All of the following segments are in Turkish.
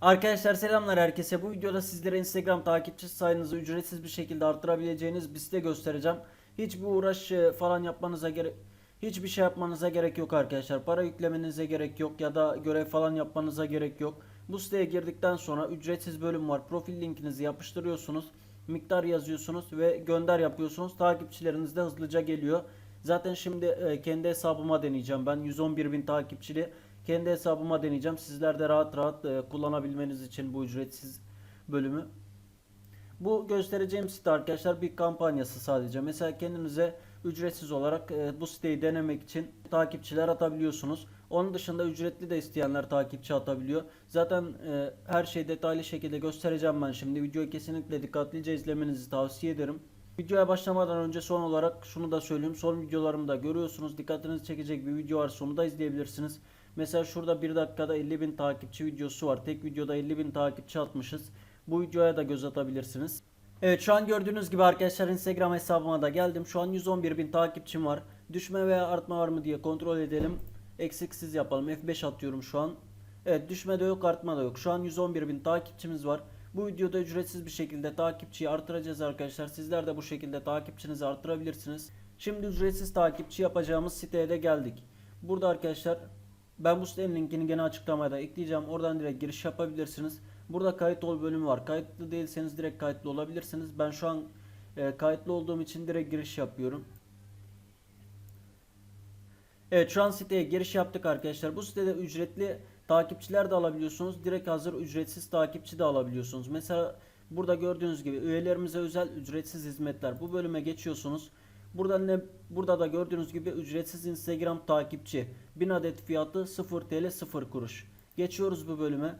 Arkadaşlar selamlar herkese. Bu videoda sizlere Instagram takipçi sayınızı ücretsiz bir şekilde arttırabileceğiniz bir site göstereceğim. Hiçbir uğraş e, falan yapmanıza gerek hiçbir şey yapmanıza gerek yok arkadaşlar. Para yüklemenize gerek yok ya da görev falan yapmanıza gerek yok. Bu siteye girdikten sonra ücretsiz bölüm var. Profil linkinizi yapıştırıyorsunuz. Miktar yazıyorsunuz ve gönder yapıyorsunuz. Takipçileriniz de hızlıca geliyor. Zaten şimdi e, kendi hesabıma deneyeceğim. Ben 111 bin takipçili kendi hesabıma deneyeceğim. Sizler de rahat rahat e, kullanabilmeniz için bu ücretsiz bölümü. Bu göstereceğim site arkadaşlar bir kampanyası sadece. Mesela kendinize ücretsiz olarak e, bu siteyi denemek için takipçiler atabiliyorsunuz. Onun dışında ücretli de isteyenler takipçi atabiliyor. Zaten e, her şeyi detaylı şekilde göstereceğim ben şimdi. Videoyu kesinlikle dikkatlice izlemenizi tavsiye ederim. Videoya başlamadan önce son olarak şunu da söyleyeyim. Son videolarımda görüyorsunuz. Dikkatinizi çekecek bir video var. Onu da izleyebilirsiniz. Mesela şurada 1 dakikada 50 bin takipçi videosu var. Tek videoda 50 bin takipçi atmışız. Bu videoya da göz atabilirsiniz. Evet şu an gördüğünüz gibi arkadaşlar Instagram hesabıma da geldim. Şu an 111 bin takipçim var. Düşme veya artma var mı diye kontrol edelim. Eksiksiz yapalım. F5 atıyorum şu an. Evet düşme de yok artma da yok. Şu an 111 bin takipçimiz var. Bu videoda ücretsiz bir şekilde takipçiyi artıracağız arkadaşlar. Sizler de bu şekilde takipçinizi artırabilirsiniz. Şimdi ücretsiz takipçi yapacağımız siteye de geldik. Burada arkadaşlar ben bu sitenin linkini gene açıklamada ekleyeceğim. Oradan direkt giriş yapabilirsiniz. Burada kayıt ol bölümü var. Kayıtlı değilseniz direkt kayıtlı olabilirsiniz. Ben şu an e, kayıtlı olduğum için direkt giriş yapıyorum. Evet şu an siteye giriş yaptık arkadaşlar. Bu sitede ücretli takipçiler de alabiliyorsunuz. Direkt hazır ücretsiz takipçi de alabiliyorsunuz. Mesela burada gördüğünüz gibi üyelerimize özel ücretsiz hizmetler. Bu bölüme geçiyorsunuz. Burada ne burada da gördüğünüz gibi ücretsiz Instagram takipçi 1000 adet fiyatı 0 TL 0 kuruş. Geçiyoruz bu bölüme.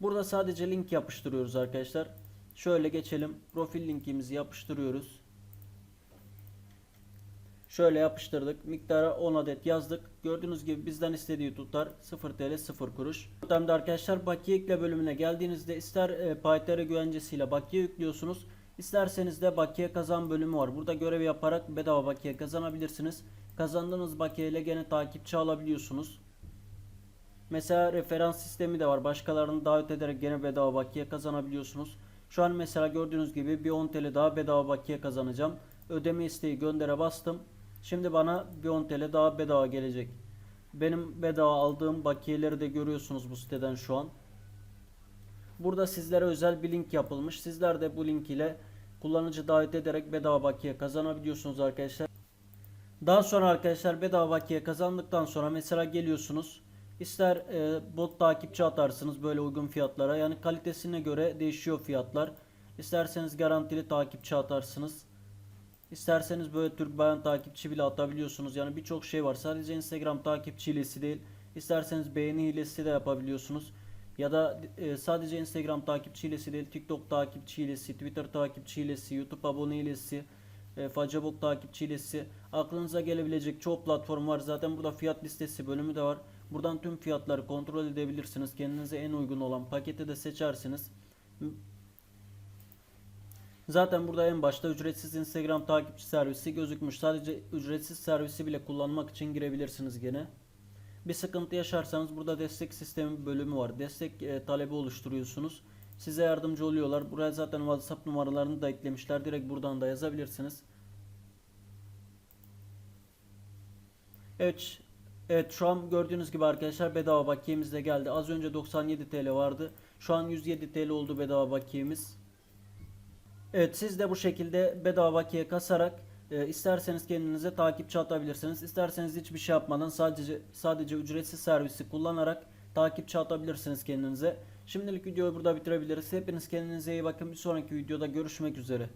Burada sadece link yapıştırıyoruz arkadaşlar. Şöyle geçelim. Profil linkimizi yapıştırıyoruz. Şöyle yapıştırdık. Miktara 10 adet yazdık. Gördüğünüz gibi bizden istediği tutar 0 TL 0 kuruş. Buradan da arkadaşlar bakiye ekle bölümüne geldiğinizde ister e, Paytara güvencesiyle bakiye yüklüyorsunuz. İsterseniz de bakiye kazan bölümü var. Burada görev yaparak bedava bakiye kazanabilirsiniz. Kazandığınız bakiye ile gene takipçi alabiliyorsunuz. Mesela referans sistemi de var. Başkalarını davet ederek gene bedava bakiye kazanabiliyorsunuz. Şu an mesela gördüğünüz gibi bir 10 TL daha bedava bakiye kazanacağım. Ödeme isteği göndere bastım. Şimdi bana bir 10 TL daha bedava gelecek. Benim bedava aldığım bakiyeleri de görüyorsunuz bu siteden şu an. Burada sizlere özel bir link yapılmış. Sizler de bu link ile kullanıcı davet ederek bedava bakiye kazanabiliyorsunuz arkadaşlar. Daha sonra arkadaşlar bedava bakiye kazandıktan sonra mesela geliyorsunuz. İster e, bot takipçi atarsınız böyle uygun fiyatlara. Yani kalitesine göre değişiyor fiyatlar. İsterseniz garantili takipçi atarsınız. İsterseniz böyle Türk bayan takipçi bile atabiliyorsunuz. Yani birçok şey var. Sadece Instagram takipçi hilesi değil. İsterseniz beğeni hilesi de yapabiliyorsunuz. Ya da e, sadece Instagram takipçi değil, TikTok takipçi Twitter takipçi YouTube abone e, Facebook takipçi. Aklınıza gelebilecek çoğu platform var. Zaten burada fiyat listesi bölümü de var. Buradan tüm fiyatları kontrol edebilirsiniz. Kendinize en uygun olan paketi de seçersiniz. Zaten burada en başta ücretsiz Instagram takipçi servisi gözükmüş. Sadece ücretsiz servisi bile kullanmak için girebilirsiniz gene. Bir sıkıntı yaşarsanız burada destek sistemi bölümü var. Destek e, talebi oluşturuyorsunuz. Size yardımcı oluyorlar. Buraya zaten WhatsApp numaralarını da eklemişler. Direkt buradan da yazabilirsiniz. Evet. Evet şu an gördüğünüz gibi arkadaşlar bedava bakiyemiz de geldi. Az önce 97 TL vardı. Şu an 107 TL oldu bedava bakiyemiz. Evet siz de bu şekilde bedava bakiye kasarak e, isterseniz kendinize takipçi atabilirsiniz. İsterseniz hiçbir şey yapmadan sadece sadece ücretsiz servisi kullanarak takipçi atabilirsiniz kendinize. Şimdilik videoyu burada bitirebiliriz. Hepiniz kendinize iyi bakın. Bir sonraki videoda görüşmek üzere.